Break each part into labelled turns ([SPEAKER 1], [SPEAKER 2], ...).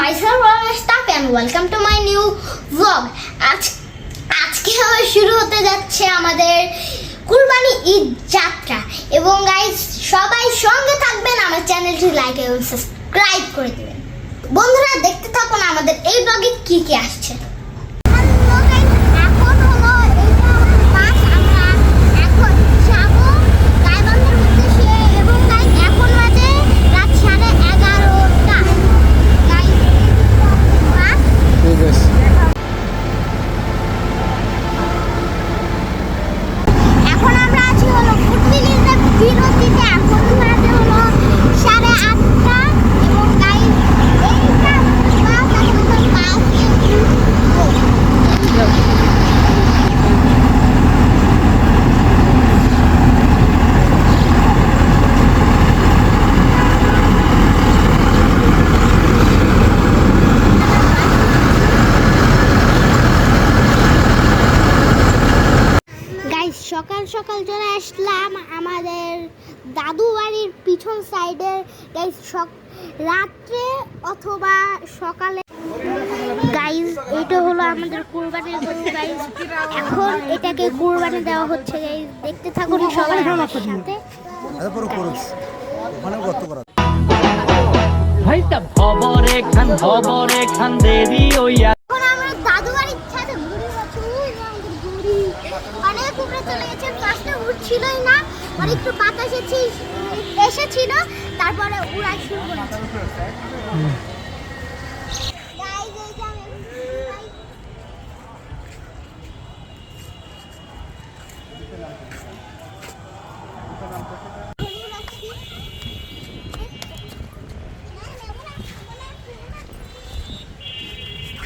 [SPEAKER 1] myself Ramestap and welcome to my new. আজ আজকে আবার শুরু হতে যাচ্ছে আমাদের কুরবানি ঈদ যাত্রা। এবং গাইজ সবাই সঙ্গে থাকবেন, আমার চ্যানেলটি লাইক এবং সাবস্ক্রাইব করে দেবেন। বন্ধুরা, দেখতে থাকুন আমাদের এই ব্লগে কি কি আসছে এখন হলো এইটা আমার বাস আমরা এখন যাব গাইবান্ধার উদ্দেশ্যে এবং গাইস এখন বাজে রাত সাড়ে এগারোটা গাইস বাস
[SPEAKER 2] ঠিক আছে
[SPEAKER 1] এখন আমরা আছি হলো ফুড ভিলেজের বিরতিতে এখন বাজে হলো সাড়ে সকাল সকাল চলে আসলাম আমাদের দাদু বাড়ির পিছন সাইডে গাইস রাত্রে অথবা সকালে গাইস এটা হলো আমাদের কুরবানির গরু গাইস এখন এটাকে কুরবানি দেওয়া হচ্ছে গাইস দেখতে থাকুন সবাই আমার সাথে।
[SPEAKER 2] করা।
[SPEAKER 3] ভাইটা খবরে খান খবরে খান দেরি ওইয়া
[SPEAKER 1] এখন আমরা দাদু বাড়ির ছাদে ঘুরি যাচ্ছি ওই যে আমাদের ঘুরি অনেক উপরে চলে গেছে উঠছিলই না, আর একটু বাতাস এসেছি এসেছিল, তারপরে উড়াই শুরু করেছে। এই যে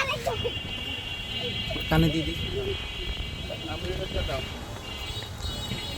[SPEAKER 1] আমি
[SPEAKER 2] কানে দিদি